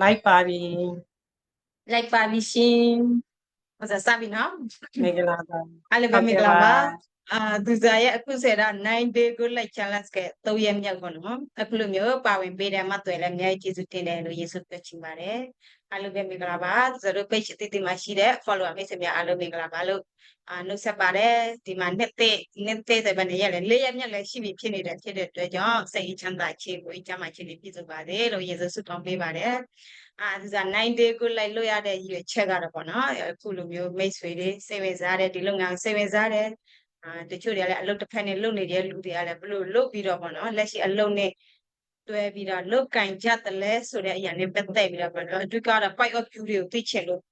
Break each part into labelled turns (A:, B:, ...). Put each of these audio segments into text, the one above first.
A: လိုက်ပါပြီ
B: လိုက်ပါပြီရှင်ဟောစပြီနော်
A: မင်္ဂလာပါ
B: အားလုံးပဲမင်္ဂလာပါအာသူစားရဲ့အခုဆက်တာ9 day good life challenge က3ရက်မြောက်ပေါ့နော်အခုလိုမျိုးပါဝင်ပေးတယ်မှတွေ့လဲအများကြီးကျေးဇူးတင်တယ်လို့ယေရှုပြောချင်ပါတယ် အားလုံးပဲမင်္ဂလာပါသူတို့ page အသစ်တွေမှာရှိတဲ့ follower မိတ်ဆွေများအားလုံးမင်္ဂလာပါလို့အာနှုတ်ဆက်ပါတယ်ဒီမှာနှစ်သိနှစ်သိဆိုတဲ့ရက်လေ၄ရက်မြောက်လည်းရှိပြီဖြစ်နေတဲ့ဖြစ်တဲ့အတွက်ကြောင့်စိတ်ချမ်းသာခြင်းကိုအကျမ်းမှခြင်းတွေပြည့်စုံပါတယ်လို့ယေရှုဆုတောင်းပေးပါတယ်အာဒီစား9 day good life လို့ရတဲ့ရည်ရွယ်ချက်ကတော့ပေါ့နော်အခုလိုမျိုးမိတ်ဆွေတွေစိတ်ဝင်စားတဲ့ဒီလုပ်ငန်းစိတ်ဝင်စားတဲ့အာတချို့တွေကလည်းအလုပ်တစ်ဖက်နဲ့လုပ်နေတဲ့လူတွေကလည်းဘလို့လုပ်ပြီးတော့ပေါ့နော်လက်ရှိအလုပ်နဲ့ တွဲပြီးတော့လုတ်ကင်ကြတယ်လဲဆိုတဲ့အရာနဲ့ပတ်သက်ပြီးတော့ပေါ့နော်အဓိကတော့ point of view တွေကိုသိချင်လို့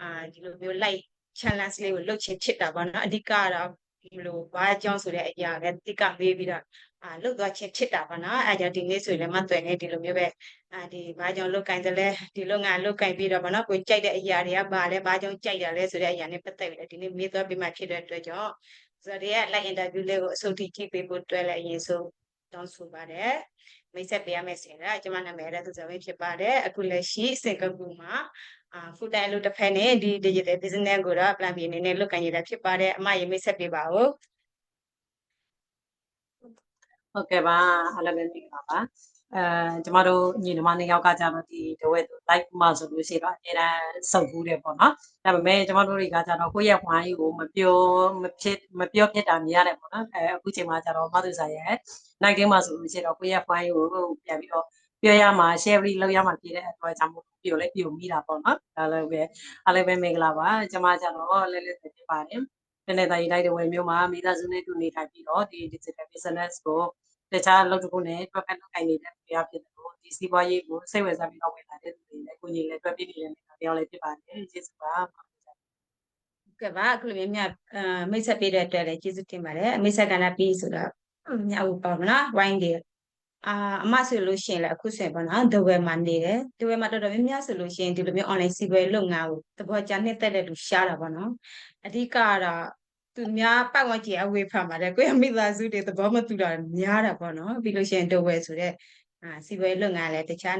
B: အာဒီလိုမျိုး like challenge လေးကိုလုပ်ချင်ဖြစ်တာပေါ့နော်အဓိကတော့ဒီလိုဘာအကြောင်းဆိုတဲ့အရာပဲတိကမေးပြီးတော့အာလုတ်သွားချင်ဖြစ်တာပေါ့နော်အဲကြောင့်ဒီနေ့ဆိုရင်လည်းမသွယ်နေဒီလိုမျိုးပဲအာဒီဘာကြောင့်လုတ်ကင်တယ်လဲဒီလုပ်ငန်းလုတ်ကင်ပြီးတော့ပေါ့နော်ကိုကြိုက်တဲ့အရာတွေကဘာလဲဘာကြောင့်ကြိုက်တာလဲဆိုတဲ့အရာနဲ့ပတ်သက်ပြီးတော့ဒီနေ့မေးသွားပြီးမှဖြစ်တဲ့အတွက်ကြောင့်ဆိုတော့ဒီက like interview လေးကိုအဆုံးထိကြည့်ပေးဖို့တွဲလိုက်ရင်ဆိုတောင်းဆိုပါတယ် မိတ်ဆက်ပေးရမယ်ဆိုရင်လည်းကျွန်မနာမည်ရတဲ့သူဆိုပဲဖြစ်ပါတယ်အခုလက်ရှိစင်ကာပူမှာအာ full time လို့တစ်ဖက်နဲ့ဒီ digital business ကိုတော့ plan ပြီးအနေနဲ့လုပ်ကိုင်ရတာဖြစ်ပါတယ်အမရေမိတ်ဆက်ပေးပါဦး
A: ဟုတ်ကဲ့ပါအားလုံးပဲမင်္ဂလာပါ အဲကျမတို့ညီနှမနှစ်ယောက်ကကြတော့ဒီတဝက် like မှာဆိုလို့ရှိရင်တော့အများအားစုပ်ဘူးတယ်ပေါ့နော်ဒါပေမဲ့ကျမတို့တွေကကြတော့ကိုယ့်ရဲ့ဝိုင်းကိုမပြောမဖြစ်မပြောဖြစ်တာမြင်ရတယ်ပေါ့နော်အဲအခုချိန်မှာကြတော့မသူစားရဲ့ night game မှာဆိုလို့ရှိရင်တော့ကိုယ့်ရဲ့ဝိုင်းကိုပြန်ပြီးတော့ပြောရမှာ share ပြီးလုပ်ရမှာဖြစ်တဲ့အတွက်ကြောင့်မို့ပြောလဲပြောမိတာပေါ့နော်ဒါလည်းပဲအားလည်းပဲမင်္ဂလာပါကျမကြတော့လဲလဲဖြစ်ပါတယ်တနေ့တိုင်းလိုက်တဲ့ဝယ်မျိုးမှာမိသားစုနဲ့တူနေထိုင်ပြီးတော့ဒီ digital business ကို တခြားလုပ်တခုနဲ့တွဲဖက်လုပ်ကိုင်နေတဲ့နေရာဖြစ်တယ်လို့ဒီစီးပွားရေးကိုစိတ်ဝင်စားပြီးတော့ဝင်လာတဲ့သူတွေလည်းကိုကြီးလည်းတွဲပြနေတဲ့နေရာတယောက်လည်းဖြစ်ပါတယ်ကျေးဇူးပါ
B: ကဲပါအခုလိုမျိုးမြတ်အာမိတ်ဆက်ပေးတဲ့အတွက်လည်းကျေးဇူးတင်ပါတယ်အမိတ်ဆက်ကဏ္ဍပြီးဆိုတော့မြတ်ဦးပါမလားဝိုင်းတယ်အာအမဆိုလို့ရှိရင်လည်းအခုဆိုရင်ပေါ့နော်ဒဝဲမှာနေတယ်ဒဝဲမှာတော်တော်များများဆိုလို့ရှိရင်ဒီလိုမျိုး online စီးပွားရေးလုပ်ငန်းကိုသဘောကျနှစ်သက်တဲ့လူရှားတာပေါ့နော်အဓိကကတော့ သူများပတ်ဝန်းကျင်အဝေးဖတ်ပါတယ်ကိုယ့်ရဲ့မိသားစုတွေသဘောမတူတာများတာပေါ့နော်ပြီးလို့ရှိရင်ဒဝဲဆိုတဲ့အာစီးပွားရေးလုပ်ငန်းလည်းတခြား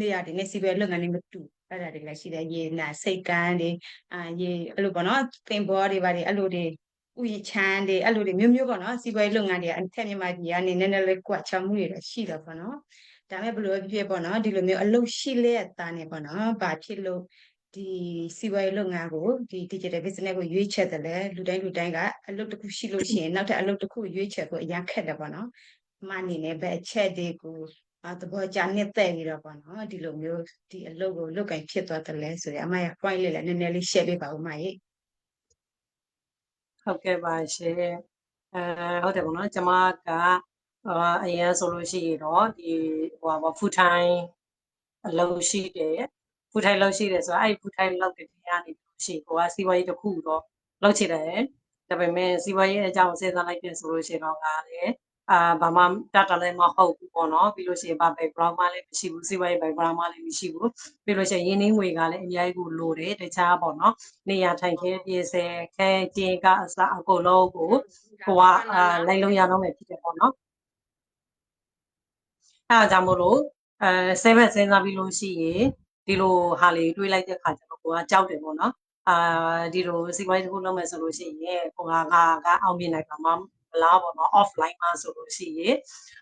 B: နေရာတွေနဲ့စီးပွားရေးလုပ်ငန်းတွေမတူအဲ့ဒါတွေလည်းရှိတယ်ရေနာစိတ်ကန်းတွေအာရေအဲ့လိုပေါ့နော်သင်္ဘောတွေပါတယ်အဲ့လိုတွေဥယျာဉ်ချမ်းတွေအဲ့လိုတွေမျိုးမျိုးပေါ့နော်စီးပွားရေးလုပ်ငန်းတွေအထက်မြန်မာပြည်ကနေနည်းနည်းလေးကွာချမှုတွေတော့ရှိတော့ပေါ့နော်ဒါပေမဲ့ဘယ်လိုဖြစ်ဖြစ်ပေါ့နော်ဒီလိုမျိုးအလုပ်ရှိလျက်သားနေပေါ့နော်ဘာဖြစ်လို့ ဒီစီးပွားရေးလုပ်ငန်းကိုဒီ digital business ကိုရွေးချယ်တယ်လဲလူတိုင်းလူတိုင်းကအလုပ်တစ်ခုရှိလို့ရှိရင်နောက်ထပ်အလုပ်တစ်ခုရွေးချယ်ဖို့အရင်ခက်တယ်ပေါ့နော်အမအနေနဲ့ဘယ်အချက်တွေကိုအာသဘောကျနှစ်သက်ပြီးတော့ပေါ့နော်ဒီလိုမျိုးဒီအလုပ်ကိုလုပ်ကင်ဖြစ်သွားတယ်လဲဆိုရင်အမရဲ့ point လေးလည်းနည်းနည်းလေး share ပေးပါဦးမကြီး
A: ဟုတ်ကဲ့ပါရှင်အဲဟုတ်တယ်ပေါ့နော်ကျမကအာအရင်ဆိုလို့ရှိရင်တော့ဒီဟိုပါ full time အလုပ်ရှိတယ် full time လုပ်ရှိတယ်ဆိုတော့အဲ့ full time လုပ်တဲ့နေရာနေလို့ရှိရင်ကိုကစီးပွားရေးတစ်ခုတော့လုပ်ချင်တယ်ဒါပေမဲ့စီးပွားရေးအကြောင်းစဉ်းစားလိုက်ပြန်ဆိုလို့ရှိရင်တော့ကလည်းအာဘာမှတတ်တယ်လည်းမဟုတ်ဘူးပေါ့နော်ပြီးလို့ရှိရင်ဘာ background မှလည်းမရှိဘူးစီးပွားရေး background မှလည်းမရှိဘူးပြီးလို့ရှိရင်ရင်းနှီးငွေကလည်းအများကြီးကိုလိုတယ်တခြားပေါ့နော်နေရာထိုင်ခင်းပြည်စဲခဲကျင်းကအစအကုန်လုံးကိုကိုကအာလိုက်လုံးရတော့မယ်ဖြစ်တယ်ပေါ့နော်အဲဒါကြောင့်မို့လို့အဲဆဲဘက်စဉ်းစားပြီးလို့ရှိရင် ဒီလိုဟာလေးတွေးလိုက်တဲ့ခါကျတော့ကိုကကြောက်တယ်ပေါ့နော်အာဒီလိုစီးပွားရေးတစ်ခုလုပ်မယ်ဆိုလို့ရှိရင်ကိုကကကအောင်မြင်နိုင်ပါမှာမလားပေါ့နော် offline မှာဆိုလို့ရှိရင်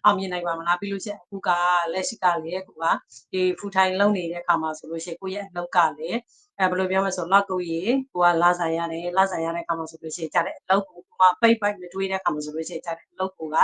A: အောင်မြင်နိုင်ပါမလားပြီးလို့ရှိရင်အခုကလက်ရှိကလည်းကိုကဒီ full time လုပ်နေတဲ့အခါမှာဆိုလို့ရှိရင်ကိုယ့်ရဲ့အလုပ်ကလည်းအဲဘယ်လိုပြောမလဲဆိုတော့လောက်ကိုရေကိုကလာဆိုင်ရတယ်လာဆိုင်ရတဲ့အခါမှာဆိုလို့ရှိရင်ကြားတဲ့အလုပ်ကိုကိုကပိတ်ပိတ်မတွေးတဲ့အခါမှာဆိုလို့ရှိရင်ကြားတဲ့အလုပ်ကိုက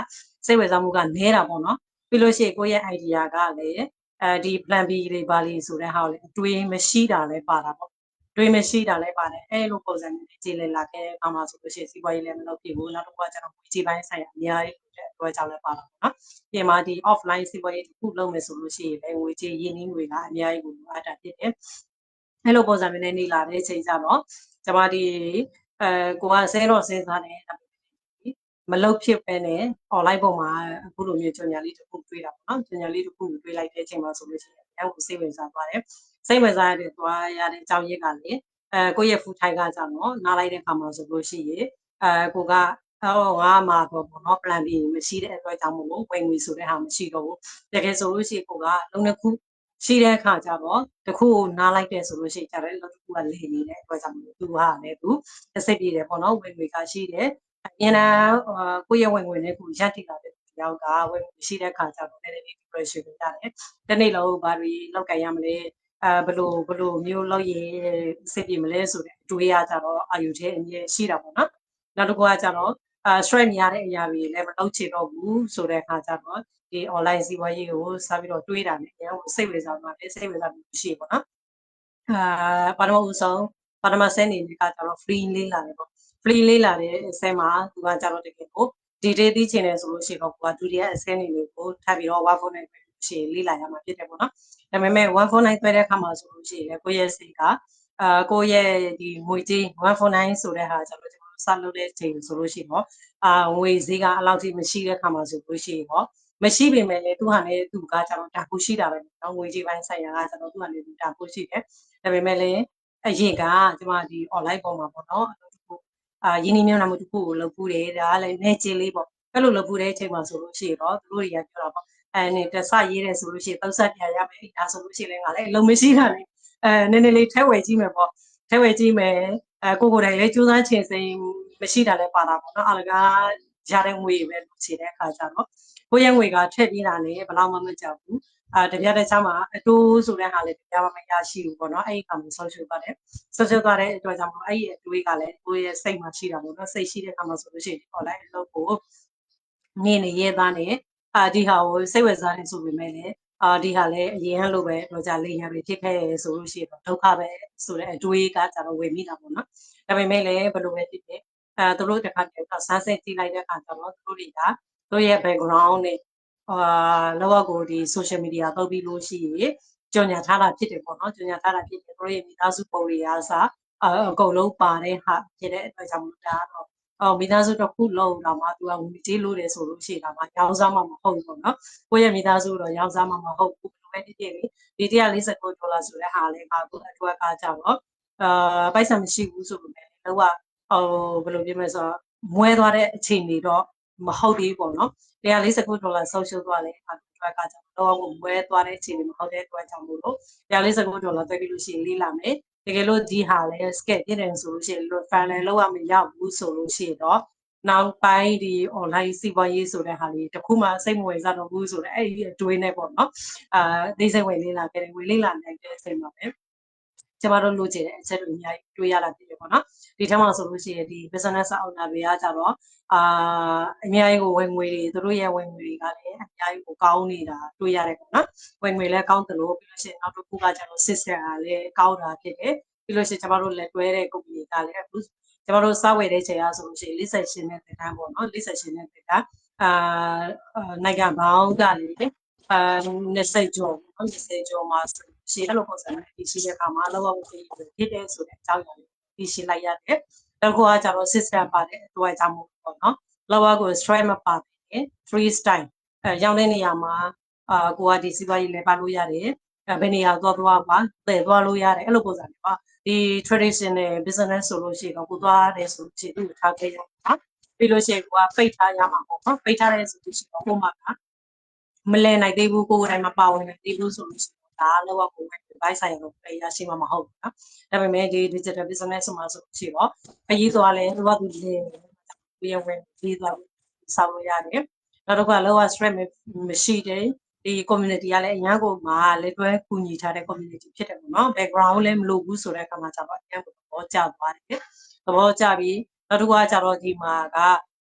A: စိတ်ဝင်စားမှုကနည်းတာပေါ့နော်ပြီးလို့ရှိရင်ကိုယ့်ရဲ့ idea ကလည်း အဲဒီ plan B တွေပါလိဆိုတဲ့ဟာကိုလည်းအတွေးမရှိတာလည်းပါတာပေါ့တွေးမရှိတာလည်းပါတယ်အဲလိုပုံစံမျိုးကြည်လည်လာခဲ့တဲ့အခါမှာဆိုလို့ရှိရင်စီးပွားရေးလည်းမလုပ်ဖြစ်ဘူးနောက်တစ်ခုကကျတော့ငွေကြေးပိုင်းဆိုင်ရာအများကြီးလိုတဲ့အတွက်ကြောင့်လည်းပါတာပေါ့နော်ပြင်မှာဒီ offline စီးပွားရေးတစ်ခုလုပ်မယ်ဆိုလို့ရှိရင်လည်းငွေကြေးရင်းနှီးငွေကအများကြီးကိုလိုအပ်တာဖြစ်တယ်အဲလိုပုံစံမျိုးနဲ့နေလာတဲ့အချိန်ကျတော့ကျမဒီအဲကိုကဆဲတော့စဉ်းစားတယ် မလုတ်ဖြစ်ပဲနဲ့ online ပုံမှာအခုလိုမျိုးကြော်ညာလေးတစ်ခုတွေ့တာပေါ့နော်ကြော်ညာလေးတစ်ခုတွေ့လိုက်တဲ့အချိန်မှာဆိုလို့ရှိရင်အကိုစိတ်ဝင်စားသွားတယ်စိတ်ဝင်စားရတဲ့သွားရတဲ့အကြောင်းရင်းကလည်းအဲကိုယ့်ရဲ့ full time ကကြောင့်တော့နားလိုက်တဲ့ခါမှာဆိုလို့ရှိရင်အဲကိုကအော်ငါမှာတော့ပေါ့နော် plan B မရှိတဲ့အတွက်ကြောင့်မို့လို့ဝင်ငွေဆိုတဲ့ဟာမရှိတော့ဘူးတကယ်ဆိုလို့ရှိရင်ကိုကလုံးတစ်ခုရှိတဲ့အခါကျတော့တခုကိုနားလိုက်တယ်ဆိုလို့ရှိရင်ကျတော့နောက်တစ်ခုကလေနေတဲ့အတွက်ကြောင့်မလို့သူကလည်းသူအစိတ်ပြေတယ်ပေါ့နော်ဝင်ငွေကရှိတယ် အရင်ကကိုယ့်ရဲ့ဝင်ငွေနဲ့ကိုရက်တိလာတဲ့တယောက်ကဝင်ငွေရှိတဲ့အခါကျတော့လည်းဒီ pressure ကိုရတယ်တနေ့လုံးဘာတွေလောက်ကန်ရမလဲအဲဘလို့ဘလို့မျိုးလောက်ရင်စိတ်ပြေမလဲဆိုတဲ့အတွေးရကြတော့အာယူတဲ့အမြဲရှိတာပေါ့နော်နောက်တစ်ခုကကျတော့အာ stress များတဲ့အရာတွေလည်းမလုပ်ချင်တော့ဘူးဆိုတဲ့အခါကျတော့ဒီ online စီးပွားရေးကိုစပြီးတော့တွေးတာနဲ့အရင်ကစိတ်ဝင်စားမှာလေစိတ်ဝင်စားမှုရှိပေါ့နော်အာပထမဦးဆုံးပထမဆဲနေနေကကျတော့ free လေးလာတယ်ပေါ့ free လေးလာတဲ့ဆဲမှာသူကကျတော့တကယ်ကို detail သိချင်တယ်ဆိုလို့ရှိရင်တော့ကိုကဒုတိယအဆဲနေလေးကိုထပ်ပြီးတော့ work phone နဲ့ပဲရှိရင်လေးလာရမှာဖြစ်တယ်ပေါ့နော်ဒါပေမဲ့149တွေ့တဲ့အခါမှာဆိုလို့ရှိရင်ကိုယ့်ရဲ့စိတ်ကအာကိုယ့်ရဲ့ဒီငွေကြေး149ဆိုတဲ့ဟာကျတော့ကျွန်တော်စလုပ်တဲ့ချိန်ဆိုလို့ရှိရင်တော့အာငွေဈေးကအလောက်ထိမရှိတဲ့အခါမှာဆိုလို့ရှိရင်တော့မရှိပေမဲ့လည်းသူဟာလည်းသူကကျတော့တာကိုရှိတာပဲเนาะငွေကြေးပိုင်းဆိုင်ရာကကျတော့သူကလည်းသူတာကိုရှိတယ်ဒါပေမဲ့လည်းအရင်ကကျွန်မဒီ online ပေါ်မှာပေါ့เนาะ အာယင်းနှီးမြှုပ်နှံမှုတစ်ခုကိုလုပ်ပူးတယ်ဒါကလည်းနေချင်းလေးပေါ့အဲ့လိုလုပ်ပူးတဲ့အချိန်မှာဆိုလို့ရှိရင်တော့သူတို့တွေကပြောတာပေါ့အဲနေတဆရေးတယ်ဆိုလို့ရှိရင်သုံးဆက်ပြရမယ်ဒါဆိုလို့ရှိရင်လည်းငါလည်းအလုံးမရှိတာလေအဲနည်းနည်းလေးထဲဝယ်ကြည့်မယ်ပေါ့ထဲဝယ်ကြည့်မယ်အဲကိုကိုယ်တိုင်လည်းကြိုးစားချင်စိမ်မရှိတာလည်းပါတာပေါ့နော်အလကားရတဲ့ငွေပဲလို့ခြေတဲ့အခါကျတော့ကိုယ့်ရဲ့ငွေကထည့်ပြီးတာလည်းဘယ်တော့မှမကြောက်ဘူး အာတပြက်တစ်ခြားမှာအတိုးဆိုတဲ့ဟာလည်းတရားမမရရှိဘူးပေါ့နော်အဲ့ဒီအခါမှာ social သွားတယ် social သွားတဲ့အတွက်ကြောင့်မို့အဲ့ဒီအတွေးကလည်းကိုယ့်ရဲ့စိတ်မှာရှိတာပေါ့နော်စိတ်ရှိတဲ့အခါမှာဆိုလို့ရှိရင် online အလုပ်ကိုနေနေရဲသားနဲ့အာဒီဟာကိုစိတ်ဝင်စားနေဆိုပေမဲ့လည်းအာဒီဟာလည်းအရင်ကလိုပဲတော့ကြာလေးရပြီဖြစ်ခဲ့ရဆိုလို့ရှိရင်တော့ဒုက္ခပဲဆိုတဲ့အတွေးကကျတော့ဝေမိတာပေါ့နော်ဒါပေမဲ့လည်းဘယ်လိုပဲဖြစ်ဖြစ်အဲသူတို့တစ်ခါတည်းကစမ်းစစ်ကြည့်လိုက်တဲ့အခါကျတော့သူတို့တွေကသူတို့ရဲ့ background နဲ့ အာလောကကိုဒီ social media သုံးပြီးလို့ရှိရင်ကြော်ညာထားတာဖြစ်တယ်ပေါ့နော်ကြော်ညာထားတာဖြစ်တယ်သူတို့ရဲ့မိသားစုပုံတွေအားစအကုန်လုံးပါတဲ့ဟာဖြစ်တဲ့အတွက်ကြောင့်ဒါတော့အော်မိသားစုတစ်ခုလုံးတော့မှသူကငွေကြေးလို့တယ်ဆိုလို့ရှိရင်တော့ရောင်းစားမှမဟုတ်ဘူးနော်ကိုယ့်ရဲ့မိသားစုတော့ရောင်းစားမှမဟုတ်ဘူးဘယ်လိုပဲဖြစ်ဖြစ်လေဒီ149ဒေါ်လာဆိုတဲ့ဟာလေးကကိုအတွက်ကကြတော့အာပိုက်ဆံမရှိဘူးဆိုပေမဲ့တော့ဟိုဘယ်လိုပြောမလဲဆိုတော့မွဲသွားတဲ့အခြေအနေတော့ မဟုတ်သေးဘူးပေါ့နော်149ဒေါ်လာ social သွားလဲအတွက်ကကြတော့တော့မွဲသွားတဲ့အခြေအနေမဟုတ်တဲ့အတွက်ကြောင့်မို့လို့149ဒေါ်လာတက်ပြီးလို့ရှိရင်လေးလာမယ်တကယ်လို့ဒီဟာလဲ skate ပြတယ်ဆိုလို့ရှိရင်လို့ fan လဲလောက်ရမရဘူးဆိုလို့ရှိရင်တော့နောက်ပိုင်းဒီ online စီးပွားရေးဆိုတဲ့ဟာလေးတခုမှစိတ်မဝင်စားတော့ဘူးဆိုတော့အဲ့ဒီအတွေးနဲ့ပေါ့နော်အာဒီစိတ်ဝင်လေးလာခဲ့တယ်ဝင်လေးလာနိုင်တဲ့အချိန်မှာပဲ ကျမတို့လိုချင်တဲ့အချက်တွေအများကြီးတွေးရတာဖြစ်တယ်ပေါ့နော်ဒီထက်မှဆိုလို့ရှိရင်ဒီ business owner တွေကကြတော့အာအများကြီးကိုဝင်ငွေတွေသူတို့ရဲ့ဝင်ငွေတွေကလည်းအများကြီးကိုကောင်းနေတာတွေ့ရတယ်ပေါ့နော်ဝင်ငွေလည်းကောင်းတယ်လို့ပြီးလို့ရှိရင်နောက်တစ်ခုကကျတော့စစ်ဆက်အားလည်းကောင်းတာဖြစ်တယ်ပြီးလို့ရှိရင်ကျမတို့လက်တွဲတဲ့ကုမ္ပဏီကလည်းအခုကျမတို့စဝယ်တဲ့ချိန်အားဆိုလို့ရှိရင်48နဲ့တင်တန်းပေါ့နော်48နဲ့တင်တန်းအာနိုင်ငံပေါင်းကလည်းအာ20ကျော်နော်20ကျော်မှာ ရှိအဲ့လိုပုံစံနဲ့ဒီရှိတဲ့အခါမှာလောကဝတိဖြစ်တဲ့ဆိုတဲ့အကြောင်းအရာလေးဒီရှိလိုက်ရတယ်တော့ကကျတော့ system ပါတဲ့အတွက်ကြောင့်မို့ပေါ့နော်လောကကို strike မပါဘဲ free style အဲရောက်တဲ့နေရာမှာအာကိုကဒီစီးပွားရေးလည်းပါလို့ရတယ်ဘယ်နေရာသွားသွားပါတည်သွားလို့ရတယ်အဲ့လိုပုံစံတွေပါဒီ traditional business ဆိုလို့ရှိရင်ကိုသွားတယ်ဆိုလို့ရှိရင်သူ့ထားခဲ့ရမှာပြီးလို့ရှိရင်ကိုကပိတ်ထားရမှာပေါ့နော်ပိတ်ထားတဲ့ဆိုလို့ရှိရင်ဟိုမှာကမလဲနိုင်သေးဘူးကိုယ်တိုင်မပါဝင်နိုင်သေးဘူးဆိုလို့ရှိရင် ဒါလောက်ကိုပဲဘိုက်ဆိုင်ရောပဲရရှိမှာမဟုတ်ဘူးနော်ဒါပေမဲ့ဒီ digital business ဆိုမှဆိုလို့ရှိရင်တော့အရေးသွားလဲသူကသူလေဒီဝင်ဒီသွားဆောက်လို့ရတယ်နောက်တစ်ခါလောက stress မရှိတယ်ဒီ community ကလည်းအရန်ကိုမှာလက်တွဲကူညီထားတဲ့ community ဖြစ်တယ်ပေါ့နော် background လည်းမလိုဘူးဆိုတဲ့အခါမှာကျတော့အရန်ကိုသဘောကျသွားတယ်သဘောကျပြီးနောက်တစ်ခုကကျတော့ဒီမှာက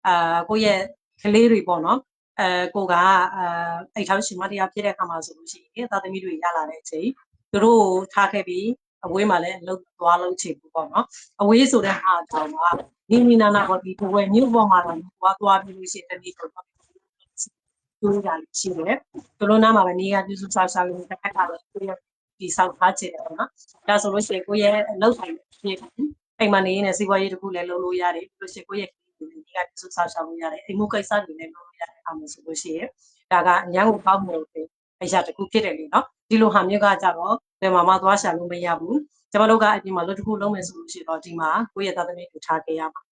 A: အာကိုယ့်ရဲ့ကလေးတွေပေါ့နော် အဲကိုကအဲအိတ်ထောင်ရှင်မတရားဖြစ်တဲ့အခါမှာဆိုလို့ရှိရင်သာသမီတွေရလာတဲ့အချိန်သူတို့ထားခဲ့ပြီးအဝေးမှာလည်းအလုပ်သွားလုပ်ချင်ဘူးပေါ့နော်အဝေးဆိုတဲ့ဟာတောင်မှနီနီနာနာပေါ့ဒီဘဝမြို့ပေါ်မှာတော့သွားသွားပြီးလို့ရှိရင်တနည်းတော့သူတို့ကလည်းရှိတယ်သူတို့နားမှာပဲနေရပြုစုဆောက်ရှောက်လို့တစ်ခါခါလည်းသူရဒီဆောက်ထားချင်တယ်ပေါ့နော်ဒါဆိုလို့ရှိရင်ကိုယ့်ရဲ့အလုပ်ဆိုင်ဖြစ်အိမ်မှာနေနေစီးပွားရေးတစ်ခုလည်းလုပ်လို့ရတယ်ပြီးလို့ရှိရင်ကိုယ့် ရဲ့ဒီကပြုစုဆောက်ရှောက်လို့ရတယ်အိမ်မှုကိစ္စတွေလည်းလုပ်လို့ရတဲ့အခါမှာဆိုလို့ရှိရင်ဒါကအញ្ញံကိုပေါက်မှုတဲ့အရာတစ်ခုဖြစ်တယ်လေနော်ဒီလိုဟာမျိုးကကြတော့ဘယ်မှာမှသွားရှာလို့မရဘူးကျွန်တော်တို့ကအပြင်မှာလို့တစ်ခုလုံးမယ်ဆိုလို့ရှိတော့ဒီမှာကိုယ့်ရဲ့သားသမီးကိုထားခဲ့ရမှာ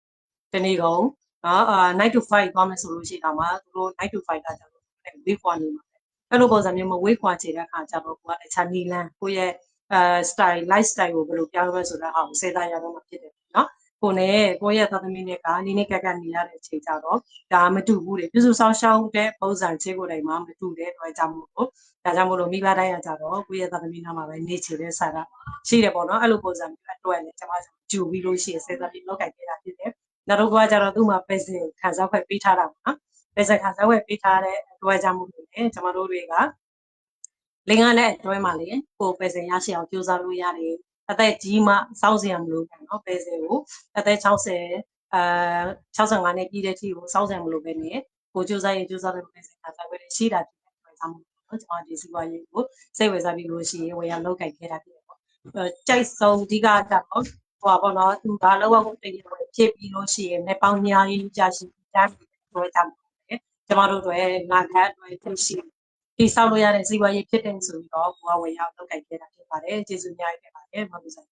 A: ဒီနေ့ကုန်နော်အာ9 to 5သွားမယ်ဆိုလို့ရှိတော့မှသူတို့9 to 5ကကြတော့ week 1နေမှာအဲ့လိုပုံစံမျိုးမဝေးခွာချင်တဲ့အခါကျတော့ကိုကတခြားနီလန်းကိုရဲ့အဲ style life style ကိုဘယ်လိုပြောင်းလဲဆိုတော့ဟာကိုစေတာရတော့မှဖြစ်တယ်နော် ကိုနဲ့ကိုရဲ့သားသမီးနဲ့ကနီးနေကက်ကနေရတဲ့အချိန်ကြတော့ဒါမတူဘူးလေပြစုဆောင်ရှောင်းတဲ့ပုံစံချင်းကိုယ်တိုင်မှမတူတဲ့အတွက်ကြောင့်မို့လို့ဒါကြောင့်မို့လို့မိဘတိုင်းကကြတော့ကိုရဲ့သားသမီးနားမှာပဲနေချင်တဲ့ဆန္ဒရှိတယ်ပေါ့နော်အဲ့လိုပုံစံမျိုးအတွက်လည်းကျွန်မကြူပြီးလို့ရှိရင်စေတာပြီးလောက်ကိုက်ခဲ့တာဖြစ်တယ်နောက်တော့ကကြတော့သူ့မှာပဲစင်ခံစားခွင့်ပေးထားတာပေါ့နော်ပဲစင်ခံစားခွင့်ပေးထားတဲ့အတွက်ကြောင့်မို့လို့လေကျွန်တော်တို့တွေကလင်္ကာနဲ့အတွဲမှာလေကိုပဲစင်ရရှိအောင်ကြိုးစားလို့ရတယ် အသက်ကြီးမှစောင့်စရာမလိုဘူးเนาะပဲစင်ကိုအသက်60အာ65နှစ်ပြည့်တဲ့အထိကိုစောင့်စရာမလိုပဲနဲ့ကိုကြိုးစားရင်ကြိုးစားလို့ပဲစင်ခံစားခွင့်ရှိတာဖြစ်တဲ့အတွက်ကြောင့်မို့လို့ကျွန်တော်ဒီစီပွားရေးကိုစိတ်ဝင်စားပြီးလို့ရှိရင်ဝယ်ရလောက်ကိုက်ခဲ့တာဖြစ်တယ်ပေါ့ကြိုက်ဆုံးအဓိကကတော့ဟိုပါပေါ့နော်သူဘာလောက်အောင်တည်ရဖြစ်ပြီးလို့ရှိရင်လည်းပေါင်းများကြီးကြာရှိကြာပြီးတော့ကြောင့်ကျမတို့တွေငါကတွေသိရှိ ဒီဆောက်လို့ရတဲ့စီပွားရေးဖြစ်တဲ့ဆိုပြီးတော့ကိုကဝယ်ရလောက်ကိုက်ခဲ့တာဖြစ်ပါတယ်ကျေးဇူးများကြီးတင်ပါတယ်မဟုတ်ဘူးဆိုင်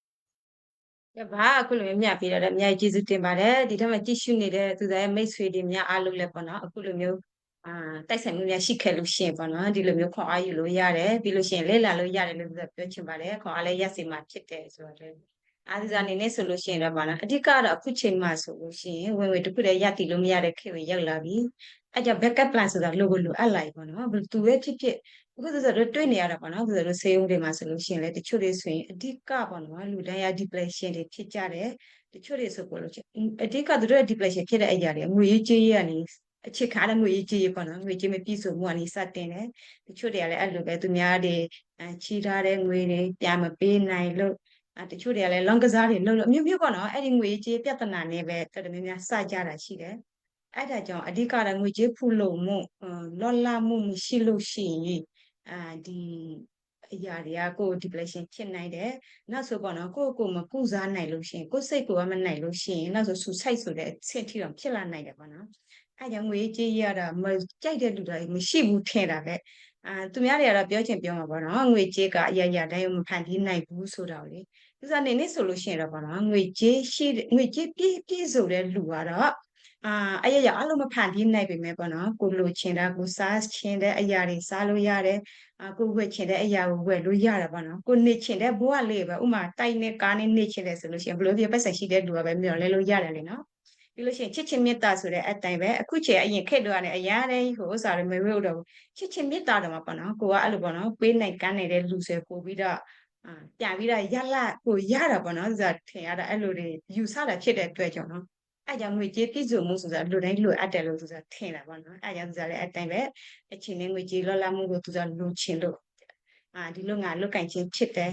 B: ရပါအခုလိုမျိုးမြတ်ပြီးတော့လည်းအများကြီးကျေးဇူးတင်ပါတယ်ဒီထက်မှကြည့်ရှုနေတဲ့သူတွေမိတ်ဆွေတွေများအားလုံးလည်းပေါ့နော်အခုလိုမျိုးအာတိုက်ဆိုင်မှုများရှိခဲ့လို့ရှိရင်ပေါ့နော်ဒီလိုမျိုးခွန်အားယူလို့ရတယ်ပြီးလို့ရှိရင်လေ့လာလို့ရတယ်လို့ပြောချင်ပါတယ်ခွန်အားလည်းရက်စီမှာဖြစ်တယ်ဆိုတော့လည်းအာဒီဇာနေနဲ့ဆိုလို့ရှိရင်တော့ပေါ့နော်အဓိကတော့အခုချိန်မှဆိုလို့ရှိရင်ဝင်ဝင်တစ်ခုတည်းရတည်လို့မရတဲ့ခေတ်ကိုရောက်လာပြီ အဲကြောင့် backup plan ဆိုတာလိုကိုလိုအပ်လိုက်ပေါ့နော်ဘယ်သူပဲဖြစ်ဖြစ်အခုဆိုတော့တွေ့နေရတာပေါ့နော်အခုဆိုတော့ဆေးရုံတွေမှာဆိုလို့ရှိရင်လည်းတချို့တွေဆိုရင်အဓိကပေါ့နော်လူတိုင်းရ depression တွေဖြစ်ကြတယ်တချို့တွေဆိုပို့လို့အဓိကသူတို့ရဲ့ depression ဖြစ်တဲ့အရာတွေငွေရေးကြေးရေးကနေအခြေခံတဲ့ငွေရေးကြေးရေးပေါ့နော်ငွေကြေးမပြည့်စုံမှုကနေစတင်တယ်တချို့တွေကလည်းအဲ့လိုပဲသူများတွေချီထားတဲ့ငွေတွေပြန်မပေးနိုင်လို့အဲတချို့တွေကလည်း long ကစားတွေလုပ်လို့အမျိုးမျိုးပေါ့နော်အဲ့ဒီငွေကြေးပြဿနာနဲ့ပဲတော်တော်များများစကြတာရှိတယ် အဲ့ဒါကြောင့်အဓိကတော့ငွေကြေးဖူလုံမှုလောလမှုမရှိလို့ရှိရင်အာဒီအရာတွေကကိုယ် depression ဖြစ်နိုင်တယ်နောက်ဆိုပေါ့နော်ကိုယ့်ကိုယ်မကုစားနိုင်လို့ရှိရင်ကိုယ်စိတ်ကိုယ်ကမနိုင်လို့ရှိရင်နောက်ဆို suicide ဆိုတဲ့အဆင့်ထိတော့ဖြစ်လာနိုင်တယ်ပေါ့နော်အဲကြောင့်ငွေကြေးရတာမကြိုက်တဲ့လူတွေမရှိဘူးထင်တာပဲအာသူများတွေကတော့ပြောချင်ပြောမှာပေါ့နော်ငွေကြေးကအရာရာတိုင်းမဖန်တီးနိုင်ဘူးဆိုတော့လေသူစားနေနေဆိုလို့ရှိရင်တော့ပေါ့နော်ငွေကြေးရှိငွေကြေးပြည့်ပြည့်စုံတဲ့လူကတော့ အာအရာရာအလုံးမဖန်တီးနိုင်ပေမဲ့ပေါ့နော်ကိုလိုချင်တာကိုစားချင်တဲ့အရာတွေစားလို့ရတယ်အာကိုဝယ်ချင်တဲ့အရာကိုဝယ်လို့ရတယ်ပေါ့နော်ကိုနေချင်တဲ့ဘဝလေးပဲဥမာတိုက်နေကားနေနေချင်တယ်ဆိုလို့ရှိရင်ဘလို့ပြပတ်ဆက်ရှိတဲ့လူကပဲမျောလဲလို့ရတယ်လေနော်ပြီးလို့ရှိရင်ချစ်ချင်းမေတ္တာဆိုတဲ့အတိုင်းပဲအခုချိန်အရင်ခက်တော့ရတယ်အရာတဲ့ဟိုဥစားရမဝေ့တော့ချစ်ချင်းမေတ္တာတော့မှာပေါ့နော်ကိုကအဲ့လိုပေါ့နော်ပေးနိုင်ကမ်းနေတဲ့လူဆွဲပို့ပြီးတော့အာပြန်ပြီးတော့ရလာကိုရတာပေါ့နော်ဆိုတာထင်ရတာအဲ့လိုတွေယူဆတာဖြစ်တဲ့အတွက်ကြောင့်နော် အဲ့ကြောင့်ငွေကြေးပြည့်စုံမှုဆိုတာလူတိုင်းလိုအပ်တယ်လို့ဆိုတာထင်တာပေါ့နော်အဲ့ကြောင့်ဆိုတာလည်းအတိုင်းပဲအချိန်နဲ့ငွေကြေးလောလာမှုကိုသူကလူချင်းလို့အာဒီလိုငါလုတ်ကင်ချင်းဖြစ်တယ်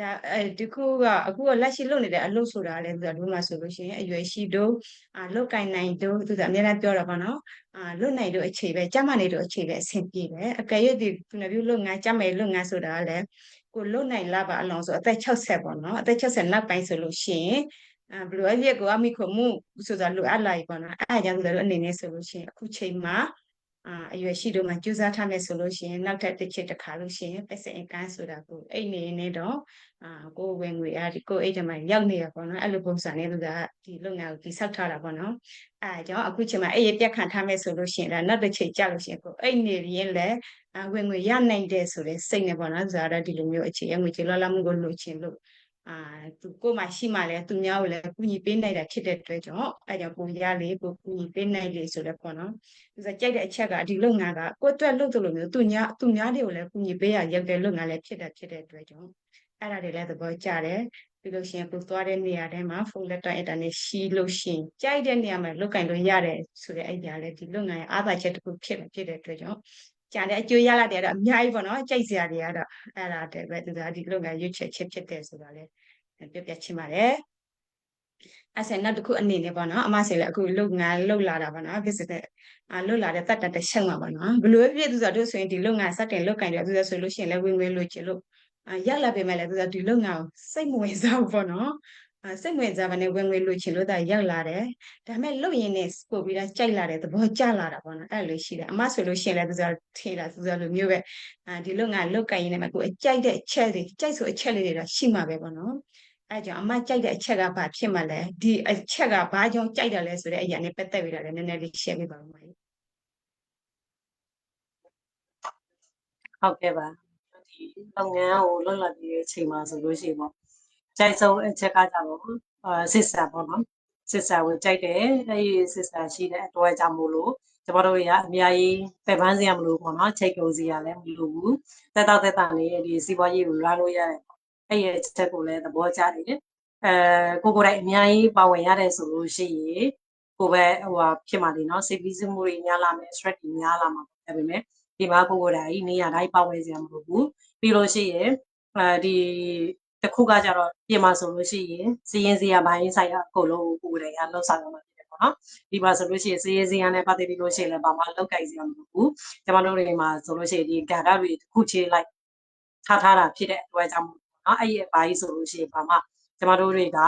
B: ဒါအဲဒီခုကအခုကလက်ရှိလုပ်နေတဲ့အလုပ်ဆိုတာလည်းသူကဒီမှာဆိုလို့ရှိရင်အရွယ်ရှိတို့အာလုတ်ကင်နိုင်တို့သူကအများအားပြောတာပေါ့နော်အာလုတ်နိုင်တို့အခြေပဲကြမ်းမနေတို့အခြေပဲအဆင်ပြေတယ်အကယ်၍ဒီခုနကပြောလုပ်ငန်းကြမ်းမယ်လုပ်ငန်းဆိုတာလည်းကိုလုတ်နိုင်လာပါအလောင်းဆိုအသက်60ပေါ့နော်အသက်60နောက်ပိုင်းဆိုလို့ရှိရင်အဲ ဘယ်လိုအဖြစ်ကိုအမိခုမှုဆိုတာလိုအပ်လာပြီပေါ့နော်အဲအကြောင်းဆိုတော့အနေနဲ့ဆိုလို့ရှိရင်အခုချိန်မှာအာအရွယ်ရှိတို့မှကြိုးစားထားမယ်ဆိုလို့ရှိရင်နောက်ထပ်တစ်ချက်တစ်ခါလို့ရှိရင်ပတ်စင်အကန်းဆိုတာကိုအဲ့နေနေတော့အာကိုယ်ဝင်ငွေအားဒီကိုယ်အိတ်တမှာရောက်နေတာပေါ့နော်အဲ့လိုပုံစံနဲ့သူကဒီလုပ်ငန်းကိုဒီဆောက်ထားတာပေါ့နော်အဲကြောင့်အခုချိန်မှာအဲ့ရပြက်ခံထားမယ်ဆိုလို့ရှိရင်ဒါနောက်တစ်ချိန်ကြာလို့ရှိရင်ကိုအဲ့နေရင်လည်းအဝင်ငွေရနိုင်တယ်ဆိုတဲ့စိတ်နဲ့ပေါ့နော်ဇာတော့ဒီလိုမျိုးအခြေအငွေကြေးလောလာမှုကိုလိုချင်လို့ အာသူကိုယ်မှရှိမှလည်းသူများကိုလည်းကူညီပေးနိုင်တာဖြစ်တဲ့အတွက်ကြောင့်အဲကြောင့်ကိုရလေကိုကူညီပေးနိုင်လေဆိုတော့ပေါ့နော်သူကကြိုက်တဲ့အချက်ကဒီလုပ်ငန်းကကိုယ်အတွက်လုပ်တယ်လို့မျိုးသူများသူများတွေကိုလည်းကူညီပေးရရောက်တဲ့လုပ်ငန်းလည်းဖြစ်တဲ့ဖြစ်တဲ့အတွက်ကြောင့်အဲ့ဒါတွေလည်းသဘောကျတယ်ပြီးလို့ရှိရင်ကိုသွားတဲ့နေရာတိုင်းမှာဖုန်းလက်တော့အင်တာနက်ရှိလို့ရှိရင်ကြိုက်တဲ့နေရာမှာလုတ်ကင်လို့ရတယ်ဆိုတဲ့အဲ့ဒီလည်းဒီလုပ်ငန်းရဲ့အားသာချက်တစ်ခုဖြစ်ဖြစ်တဲ့အတွက်ကြောင့် ကြံတဲ့အကျိုးရလာတဲ့တော့အများကြီးပေါ့နော်ကြိုက်စရာတွေကတော့အဲ့ဒါတည်းပဲသူကဒီလုပ်ငန်းရွေးချယ်ချက်ဖြစ်တယ်ဆိုတာလေပြပြချင်ပါတယ်အဲ့ဆက်နောက်တစ်ခုအနေနဲ့ပေါ့နော်အမဆီလည်းအခုလုပ်ငန်းလုပ်လာတာပေါ့နော် business အာလုပ်လာတဲ့တတ်တတ်တစ်ချက်မှာပေါ့နော်ဘလို့ဖြစ်သူဆိုတော့ဆိုရင်ဒီလုပ်ငန်းစတင်လုပ်ကင်တယ်သူဆိုလို့ရှိရင်လည်းဝင်ဝင်လို့ချင်လို့အာရက်လာပေမဲ့လည်းသူကဒီလုပ်ငန်းကိုစိတ်မဝင်စားဘူးပေါ့နော်အဲ စိတ်ဝင်စားပါနဲ့ဝင်ဝင်လို့ချင်လို့ဒါရောက်လာတယ်ဒါပေမဲ့လုပ်ရင်းနဲ့ပို့ပြီးတော့ကြိုက်လာတယ်သဘောကျလာတာပေါ့နော်အဲ့လိုရှိတယ်အမဆိုလို့ရှိရင်လည်းသူကထေးတာသူကလိုမျိုးပဲအာဒီလုပ်ငန်းလုပ်ကင်ရင်းနဲ့မှကိုအကြိုက်တဲ့အချက်တွေကြိုက်ဆိုအချက်လေးတွေတော့ရှိမှာပဲပေါ့နော်အဲကြောင့်အမကြိုက်တဲ့အချက်ကဘာဖြစ်မှလဲဒီအချက်ကဘာကြောင့်ကြိုက်တယ်လဲဆိုတဲ့အရာနဲ့ပတ်သက်ပြီးတော့လည်းနည်းနည်းလေး share ပေးပါဦးမကြီး
A: ဟုတ်ကဲ့ပါဒီလုပ်ငန်းကိုလွတ်လပ်ပြီးတဲ့အချိန်မှာဆိုလို့ရှိရင်ပေါ့ ကြိုက်ဆုံးအချက်ကကြတော့အာစစ်စာပေါ့နော်စစ်စာကိုကြိုက်တယ်အဲဒီစစ်စာရှိတဲ့အတွက်ကြောင့်မို့လို့ကျမတို့ရအများကြီးပယ်ပန်းစရာမလိုပေါ့နော်ချိန်ကုန်စရာလည်းမလိုဘူးတက်တော့တက်တာလေးဒီစီးပွားရေးကိုလာလို့ရတယ်အဲ့ရဲ့အချက်ကိုလည်းသဘောကျတယ်အဲကိုကိုယ်တိုင်အများကြီးပါဝင်ရတယ်ဆိုလို့ရှိရင်ကိုပဲဟိုဟာဖြစ်မှာဒီနော်စိတ်ပြီးစမှုတွေများလာမယ် stress တွေများလာမှာဒါပေမဲ့ဒီမှာကိုကိုယ်တိုင်နေရာတိုင်းပါဝင်စရာမလိုဘူးပြီးလို့ရှိရင်အဲဒီ တစ်ခုကကြတော့ပြင်မှာဆိုလို့ရှိရင်စီရင်စရာပိုင်းဆိုင်ရာအကုန်လုံးကိုကိုယ်တိုင်ကလှုပ်ဆောင်ရမှာဖြစ်တယ်ပေါ့နော်ဒီမှာဆိုလို့ရှိရင်စီရင်စရာနဲ့ပတ်သက်ပြီးလို့ရှိရင်လည်းဘာမှလောက်ကင်စရာမလိုဘူးကျမတို့တွေမှာဆိုလို့ရှိရင်ဒီဂါရတွေတစ်ခုချေလိုက်ထားထားတာဖြစ်တဲ့အတွက်ကြောင့်မို့နော်အဲ့ဒီအပိုင်းဆိုလို့ရှိရင်ဘာမှကျမတို့တွေက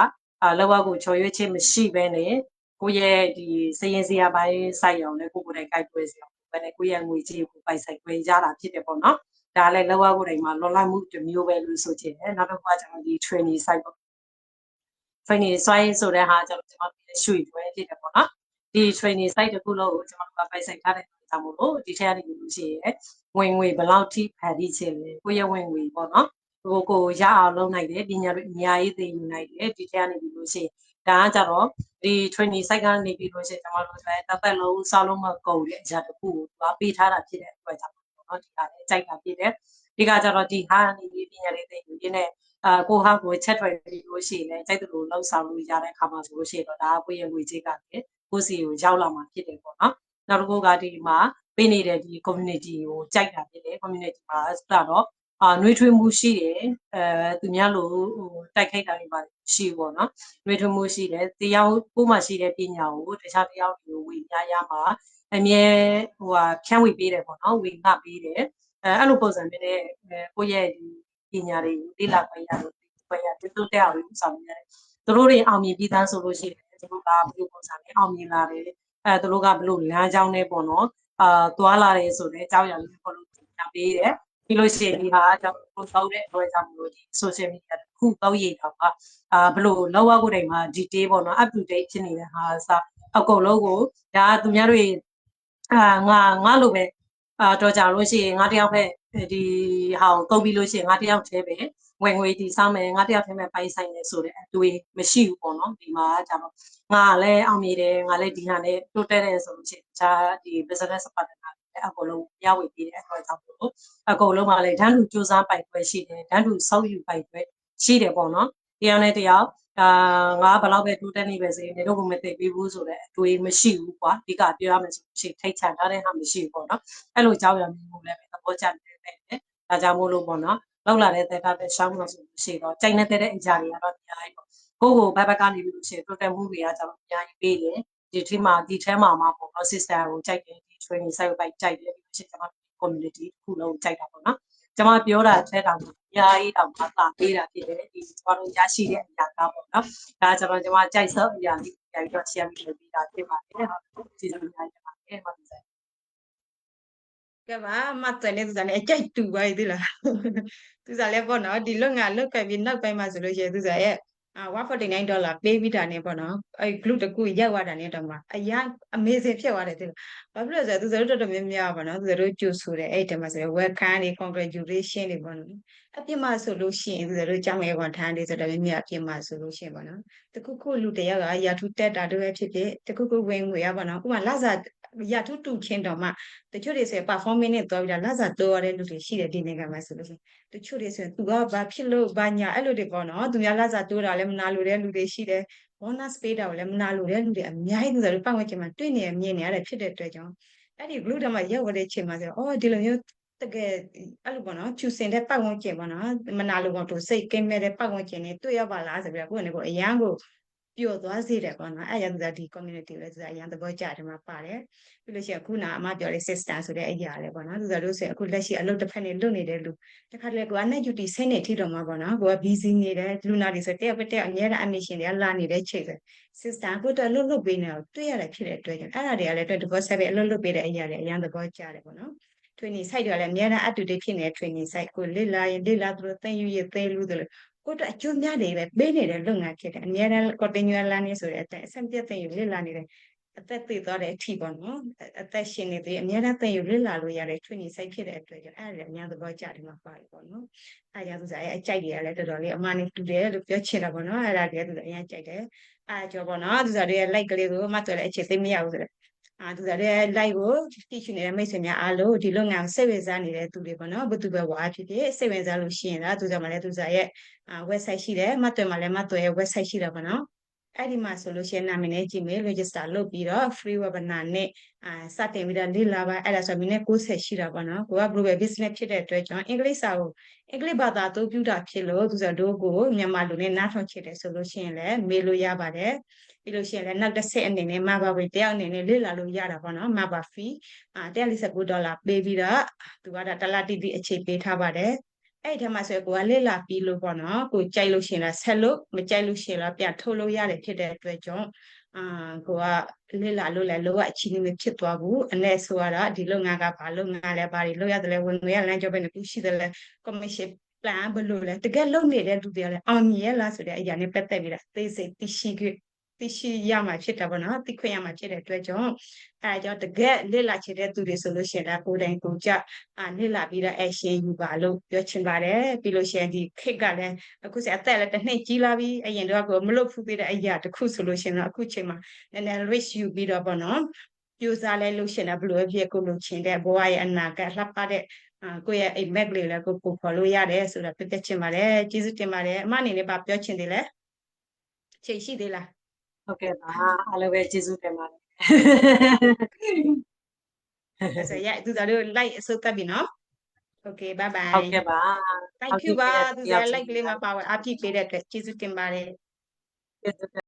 A: အာလောကကိုချော်ရွေးခြင်းမရှိဘဲနဲ့ကိုယ့်ရဲ့ဒီစီရင်စရာပိုင်းဆိုင်အောင်လည်းကိုယ်ကိုယ်တိုင်ကြိုက်ပွဲစရာပဲနဲ့ကိုယ့်ရဲ့ငွေကြေးကိုပိုက်ဆိုင်ခွင့်ရတာဖြစ်တယ်ပေါ့နော် ဒါလည်းလောကကိုယ်တိုင်မှာလောလမှုတစ်မျိုးပဲလို့ဆိုချင်တယ်နောက်တစ်ခုကကျွန်တော်ဒီ training site ပေါ့ training site ဆိုတဲ့ဟာကျွန်တော်ကျွန်တော်ရွှေပွဲဖြစ်တယ်ပေါ့နော်ဒီ training site တစ်ခုလုံးကိုကျွန်တော်တို့ကပိုက်ဆိုင်ထားတဲ့အတွက်ကြောင့်မို့လို့ဒီထက်ကနေလို့ရှိရင်ဝင်ငွေဘယ်လောက်ထိဖန်တီးချင်လဲကိုယ့်ရဲ့ဝင်ငွေပေါ့နော်ကိုကိုရအောင်လုပ်နိုင်တယ်ပညာတွေအများကြီးသိယူနိုင်တယ်ဒီထက်ကနေပြီးလို့ရှိရင်ဒါကကြတော့ဒီ training site ကနေပြီးလို့ရှိရင်ကျွန်တော်တို့လည်းတစ်သက်လုံးစောလုံးမကုန်တဲ့အရာတစ်ခုကိုသူကပေးထားတာဖြစ်တဲ့အတွက်ကြောင့် ပေါ့နော်ဒီကလည်းကြိုက်တာဖြစ်တယ်ဒီကကြတော့ဒီဟာနေပြီးပညာတွေသိယူရင်းနဲ့အာကိုဟာကိုချက်ထွယ်ပြီးလို့ရှိရင်လည်းကြိုက်တယ်လို့လှုပ်ဆောင်လို့ရတဲ့အခါမှာဆိုလို့ရှိရင်တော့ဒါကကိုယ့်ရဲ့ငွေကြေးကလည်းကိုယ့်စီကိုရောက်လာမှာဖြစ်တယ်ပေါ့နော်နောက်တစ်ခုကဒီမှာပေးနေတဲ့ဒီ community ကိုကြိုက်တာဖြစ်တယ် community မှာစတော့အာနှွေးထွေးမှုရှိတယ်အဲသူများလိုဟိုတိုက်ခိုက်တာတွေပါရှိပေါ့နော်နှွေးထွေးမှုရှိတယ်တရားကိုမှရှိတဲ့ပညာကိုတခြားတရားကိုဝေပြရမှာ အမြဲဟိုဟာဖြန့်ဝေပေးတယ်ပေါ့နော်ဝေငှပေးတယ်အဲအဲ့လိုပုံစံမျိုးနဲ့ကိုယ့်ရဲ့ဒီပညာတွေလေ့လာခွင့်ရတယ်ခွင့်ရတူတူတဲ့အောင်လို့ဆောင်ရတယ်သူတို့တွေအောင်မြင်ပြီးသားဆိုလို့ရှိရင်သူတို့ကဘယ်လိုပုံစံနဲ့အောင်မြင်လာတယ်အဲသူတို့ကဘယ်လိုလမ်းကြောင်းနဲ့ပေါ့နော်အာသွားလာတယ်ဆိုတော့အကြောင်းအရာလေးပေါ့လို့သင်ပေးတယ်ပြီးလို့ရှိရင်ဒီဟာကြောင့်ကိုသောက်တဲ့အတွက်ကြောင့်မလို့ဒီ social media တစ်ခုတောက်ရည်တော့ကအာဘလို့လောက်ဝကိုတိုင်မှာ detail ပေါ့နော် up to date ဖြစ်နေတဲ့ဟာစအကုန်လုံးကိုဒါသူများတွေ အာငါငါလိုပဲအာတော့ကြလို့ရှိရင်ငါတယောက်ပဲဒီဟာကိုသုံးပြီးလို့ရှိရင်ငါတယောက်တည်းပဲဝင်ငွေတီဆောင်မယ်ငါတယောက်တည်းပဲပိုင်ဆိုင်နေဆိုတဲ့အတွေ့မရှိဘူးပေါ့နော်ဒီမှာကျတော့ငါလည်းအောင်မြင်တယ်ငါလည်းဒီဟာနဲ့တိုးတက်တယ်ဆိုလို့ရှိရင်တခြားဒီ business partner အကုန်လုံးရဝေပေးတဲ့အတွက်ကြောင့်မို့အကုန်လုံးကလည်းဓာတ်လူစူးစမ်းပိုက်ပွဲရှိတယ်ဓာတ်လူစောက်ယူပိုက်ပွဲရှိတယ်ပေါ့နော်တရားနဲ့တရား အာငါဘယ်လောက်ပဲတိုးတက်နေပဲစေနေတော့ကိုမသိပြီးဘူးဆိုတဲ့အတွေးမရှိဘူးကွာဒီကပြောရမယ်ဆိုရှင်ထိတ်ချန်ထားတဲ့ဟာမရှိဘူးပေါ့နော်အဲ့လိုကြောင်းရမျိုးလည်းပဲသဘောကျတယ်ပဲဒါကြောင့်မို့လို့ပေါ့နော်လောက်လာတဲ့တက်တာတဲ့ရှောင်းလို့ဆိုလို့ရှိတော့ကြိုက်နေတဲ့အရာတွေကတော့အများကြီးပေါ့ကိုကိုဘက်ဘက်ကနေပြီးလို့ရှိရင်တိုးတက်မှုတွေကကျွန်တော်အများကြီးပေးတယ်ဒီထီမှာဒီထဲမှာမှာပေါ့နော် sister ကိုကြိုက်တယ်ဒီ training site ကိုကြိုက်တယ်ပြီးရှင်ကျွန်မ community တစ်ခုလုံးကြိုက်တာပေါ့နော်ကျွန်မပြောတာထဲတောင်အ များကြီးတောင်မှသာပေးတာဖြစ်တယ်ဒီကျွန်တော်တို့ရရှိတဲ့အရာကပေါ့နော်ဒါကျွန်တော်ကျွန်မကြိုက်ဆုံးအရာလေးပြန်ပြီးတော့ share လုပ်ပေးတာဖြစ်ပါတယ်ဟုတ်ကျေးဇူးများကြီးပါတယ်ဟုတ်ကဲ့
B: ကဲပါမတ်တယ်နေသူစားလည်းအကြိုက်တူပါသေးလားသူစားလည်းပေါ့နော်ဒီလွတ်ငါလွတ်ကပ်ပြီးနောက်ပိုင်းမှာဆိုလို့ရှိရင်သူစားရဲ့ အာ 149ဒေါ်လာပေးပြီးတာနေပေါ့နော်အဲ့ glue တကူရက်သွားတာနေတော့မှအရင် amazing ဖြစ်သွားတယ်သူဘာဖြစ်လို့လဲဆိုတော့သူစားတို့တော်တော်များများပေါ့နော်သူစားတို့ကြိုဆိုတယ်အဲ့တည်းမှာဆိုတော့ welcome တွေ congratulation တွေပေါ့နော်အပြစ်မှဆိုလို့ရှိရင်သူစားတို့ကြောင်းရဲကွန်ထမ်းတွေဆိုတော့များများအပြစ်မှဆိုလို့ရှိရင်ပေါ့နော်တခုခုလူတယောက်ကရာထူးတက်တာတို့ပဲဖြစ်ဖြစ်တခုခုဝင်ငွေရပေါ့နော်ဥပမာလစာ ရထူးတူချင်းတော့မှတချို့တွေဆိုရင် performance နဲ့တွားပြီးတာလစာတိုးရတဲ့လူတွေရှိတယ်ဒီနိုင်ငံမှာဆိုလို့ရှိရင်တချို့တွေဆိုရင်သူကဘာဖြစ်လို့ဘာညာအဲ့လိုတွေပေါ့နော်သူများလစာတိုးတာလည်းမနာလိုတဲ့လူတွေရှိတယ် bonus ပေးတာကိုလည်းမနာလိုတဲ့လူတွေအများကြီးသူတို့ပတ်ဝန်းကျင်မှာတွေ့နေရမြင်နေရတဲ့ဖြစ်တဲ့အတွက်ကြောင့်အဲ့ဒီ glue တမှာရောက်ရတဲ့ချိန်မှာဆိုတော့အော်ဒီလိုမျိုးတကယ်အဲ့လိုပေါ့နော်ချူစင်တဲ့ပတ်ဝန်းကျင်ပေါ့နော်မနာလိုကောင်တို့စိတ်ကင်းမဲ့တဲ့ပတ်ဝန်းကျင်တွေတွေ့ရပါလားဆိုပြီးတော့ကိုယ့်အနေကိုအရန်ကို ပျော်သွားစေတယ်ပေါ့နော်အဲ့ရတဲ့ဒီ community ကိုလည်းသူကအရန်သဘောကျတယ်မှာပါတယ်ပြီးလို့ရှိရင်အခုနာအမပြောတဲ့ sister ဆိုတဲ့အရာလည်းပေါ့နော်သူတို့ဆိုအခုလက်ရှိအလုပ်တစ်ဖက်နေလွတ်နေတဲ့လူတခါတလေကိုက net duty ဆင်းနေထိတော့မှာပေါ့နော်ကိုက busy နေတယ်လူနာတွေဆိုတယောက်တစ်ယောက်အများအား admission တွေကလာနေတဲ့ချိန်ဆို sister ကိုတော့လွတ်လွတ်ပေးနေတော့တွေ့ရတယ်ဖြစ်တဲ့အတွက်ကြောင့်အဲ့ဒါတွေကလည်း24/7အလုပ်လုပ်ပေးတဲ့အရာတွေအရန်သဘောကျတယ်ပေါ့နော် training site တွေကလည်းအများအား up to date ဖြစ်နေတဲ့ training site ကိုလေ့လာရင်လေ့လာသလိုသင်ယူရင်သင်လူသလို ကိုတော့အကျိုးများတွေပဲပေးနေတဲ့လုပ်ငန်းဖြစ်တယ်အများအား continual learning ဆိုတဲ့အတိုင်းအဆင့်ပြတ်သင်ယူလေ့လာနေတဲ့အသက်သေသွားတဲ့အထိပေါ့နော်အအသက်ရှင်နေသေးအများအားသင်ယူလေ့လာလို့ရတဲ့ training site ဖြစ်တဲ့အတွက်ကြောင့်အဲ့ဒါလည်းအများသဘောကျတယ်မှာပါတယ်ပေါ့နော်အဲ့ဒါကြောင့်သူစားရဲ့အကြိုက်တွေကလည်းတော်တော်လေးအမှန်နဲ့တူတယ်လို့ပြောချင်တာပေါ့နော်အဲ့ဒါတည်းသူအရင်ကြိုက်တယ်အဲ့ဒါကြောင့်ပေါ့နော်သူစားရဲ့ like ကလေးကိုမှတ်တယ်အခြေသိမရဘူးဆိုတော့အာသူစားရဲ့ like ကိုတိရှိနေတဲ့မိတ်ဆွေများအားလုံးဒီလုပ်ငန်းစိတ်ဝင်စားနေတဲ့သူတွေပေါ့နော်ဘယ်သူပဲဝါဖြစ်ဖြစ်စိတ်ဝင်စားလို့ရှိရင်လားသူစားမှလည်းသူစားရဲ့အာ website ရှိတယ်မှတ်တယ်မှလည်းမှတ်တယ်ရဲ့ website ရှိတာပေါ့နော်အဲ့ဒီမှာဆိုလို့ရှိရင်နာမည်နဲ့ကြည့်မယ် register လုပ်ပြီးတော့ free webinar နဲ့အာစတင်ပြီးတော့လေ့လာပါအဲ့ဒါဆိုမိနစ်60ရှိတာပေါ့နော်ကိုက global business ဖြစ်တဲ့အတွက်ကြောင့်အင်္ဂလိပ်စာကိုအင်္ဂလိပ်ဘာသာအသုံးပြုတာဖြစ်လို့သူဆိုတို့ကိုမြန်မာလူနဲ့နားထောင်ချင်တယ်ဆိုလို့ရှိရင်လည်းမေးလို့ရပါတယ်ပြီးလို့ရှိရင်လည်းနောက်တစ်ဆက်အနေနဲ့မဘာဝေတယောက်အနေနဲ့လေ့လာလို့ရတာပေါ့နော်မဘာ fee အာ149ဒေါ်လာပေးပြီးတော့သူကဒါတလတိတိအခြေပေးထားပါတယ် အဲ့ဒီထဲမှာဆိုရင်ကိုကလေ့လာပြီးလို့ပေါ့နော်ကိုကြိုက်လို့ရှရင်လားဆက်လို့မကြိုက်လို့ရှရင်လားပြန်ထုတ်လို့ရတယ်ဖြစ်တဲ့အတွက်ကြောင့်အာကိုကလေ့လာလို့လည်းလောကအချင်းချင်းဖြစ်သွားဘူးအ ਨੇ ဆိုရတာဒီလုပ်ငန်းကဘာလုပ်ငန်းလဲဘာတွေလုပ်ရတယ်လဲဝင်ငွေရလမ်းကြောပဲနှစ်ခုရှိတယ်လဲ commission plan ဘယ်လိုလဲတကယ်လုပ်နေတဲ့လူတွေကလည်းအောင်မြင်ရလားဆိုတဲ့အရာနဲ့ပတ်သက်ပြီးတာသိစိတ်သိရှိခွင့် သိရှိရမှာဖြစ်တာပေါ့နော်သိခွင့်ရမှာဖြစ်တဲ့အတွက်ကြောင့်အဲဒါကြောင့်တကယ်လေ့လာချင်တဲ့သူတွေဆိုလို့ရှိရင်လည်းကိုယ်တိုင်ကိုယ်ကြအာလေ့လာပြီးတော့ action ယူပါလို့ပြောချင်ပါတယ်ပြီးလို့ရှိရင်ဒီခေတ်ကလည်းအခုစအသက်လည်းတစ်နှစ်ကြီးလာပြီအရင်တော့ကိုမလုပ်ဖူးသေးတဲ့အရာတစ်ခုဆိုလို့ရှိရင်တော့အခုချိန်မှာနည်းနည်း risk ယူပြီးတော့ပေါ့နော်ပြူစားလဲလို့ရှိရင်တော့ဘယ်လိုပဲဖြစ်ကိုလို့ချင်တဲ့ဘဝရဲ့အနာဂတ်လှပတဲ့အာကိုယ့်ရဲ့အိမ်မက်လေးလည်းကိုကိုခေါ်လို့ရတယ်ဆိုတာပြပြချင်ပါတယ်ကျေးဇူးတင်ပါတယ်အမအနေနဲ့ပါပြောချင်သေးလဲချိန်ရှိသေးလား
A: ဟုတ်ကဲ့ပါအားလုံးပဲကျေးဇူးတင်ပါတယ်
B: အဲ့ဆိုရသူတို့ like အစုပ်တက်ပြီနော် Okay bye bye
A: ဟုတ်ကဲ့ပါ
B: thank you ပါသူတို့ like လေးမှာပါဝယ်အပြည့်ပေးတဲ့အတွက်ကျေးဇူးတင်ပါတယ်
A: ကျေးဇူးတင်